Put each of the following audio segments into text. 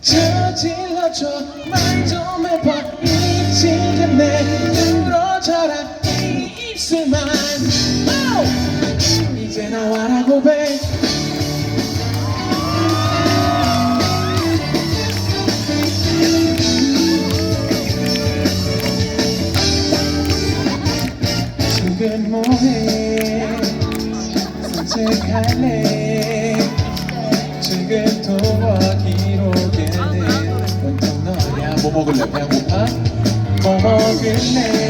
저질러줘. 말좀 해봐. 미치게 내눈으로 자라. 이 입술만. Oh! 이제 나와라 고백 지금 뭐해? 산책할래 지금도와 기록에 어떤 너야 뭐 먹을래? 배고파? 뭐 먹을래?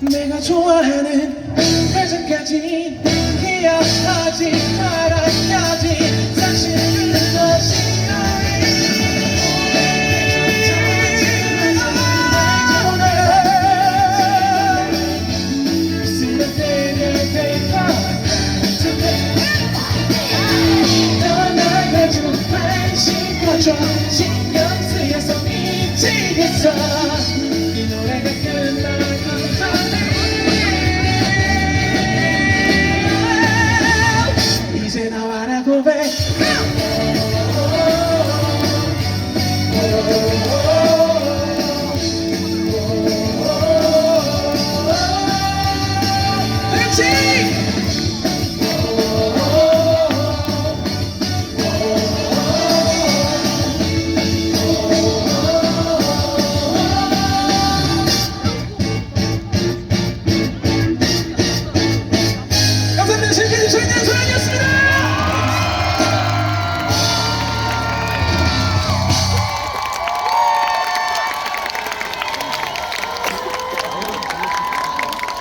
내가 좋아하는 가슴까지 기억하지 말아야지. 당신은 더 떠나가줘 관심 가져. 신경 쓰여서 미치겠어.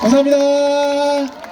감사합니다.